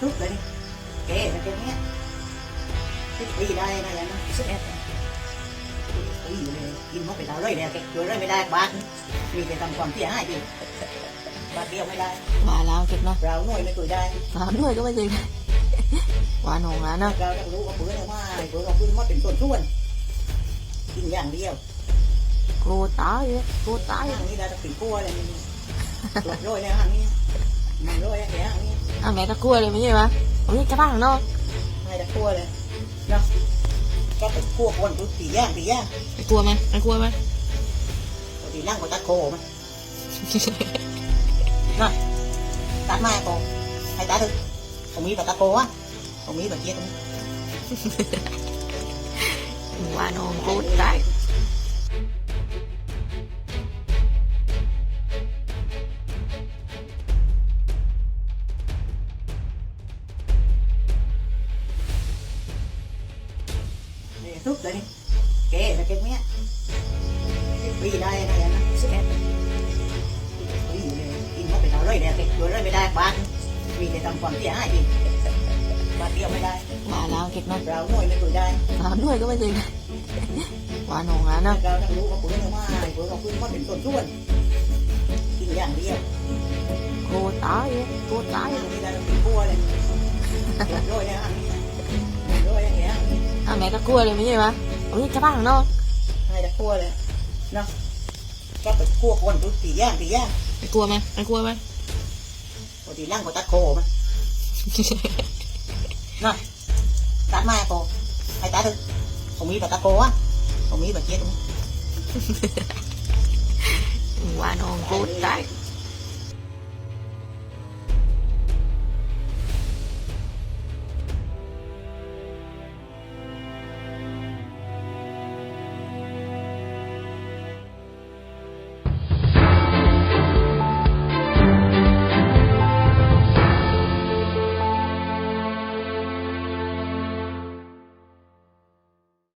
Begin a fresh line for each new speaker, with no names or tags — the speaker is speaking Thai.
นี่แกมันเป็นเนี้ยสิบปีได้นะอย่างนั้นสิบเอ็ดปีอยู่เลยกินมันไปเราเลยเนี่ยแกเกิดเลยไม่ได้บาทมีแต่ทำความเสียหายดิบาทเดียวไม่ได้
มาแล้วเก็บเนาะ
เราหน่วยไม่เคยได้
สามด้วยก็ไม่จริงหวานหงแล้วเนาะ
เราต้องรู้ว่าเพื่อนว่าเพื่อนเราเพื่อนมาเป็นส่วนส่วนกินอย่างเดียว
กลัวตายเลยกลัวตาย
อย่างนี้เราจะปิดกั้วเลยตัวโรยแล้วอันนี้มันโรยแล้วแก อันนี้
อะแม่ก็กลัวเลยไม่ใช่ไหมผมนี่กระด้างเนาะ
ไม่จะกั้วเลยเนาะก็เป็นกั้วคนปุ๊บตีย่างตีย่าง
ไม่กลัวไหมไม่กลัวไหม
ตีล่างกับตะโคมันนะตัดไม้โกให้ตัดถึงผมมีแบบตะโกวะผมมีแบบเจี๊ยบ
หวานหงกลัวต
ทุบเลยนี่แกจะเก็บเนี้ยสิบปีได้นะอย่างนั้นสิบเอ็ดปีอยู่เลยกินมันไปเราเลยเนี่ยแกเกิดเลยไม่ได้บาทมีแต่ทำความเสียหายดิบาทเดียวไม่ได้
มาแล้วเก็บเนาะ
เราหน่วยไม่เคยได้
สามด้วยก็ไม่จริงหวานหงแล้วเนาะ
เราต้องรู้ว่าเพื่อนว่าเพื่อนเราเพื่อนมาเป็นส่วนส่วนกินอย่างเดียว
กลัวตายเลยกลัวตาย
อันนี้เราต้องกินกั้วเลยโรยแล้วอันนี้โอะ
แม่ก็กลัวเลยไม่ใช่ไหมผมนี่กระด้างเนาะ
ให้จะกั้วเลยเนาะก็ไปกั้วคนปุ๊บตีย่างตีย่าง
ไม่กลัวไหมไม่กลัวไหม
ปกติล่างกับตะโคมันนะตัดม้โกให้ตัดถึงผมมีแบบตะโกวะผมมีแบบเจี๊ยบ
หวานหงกลัวตาย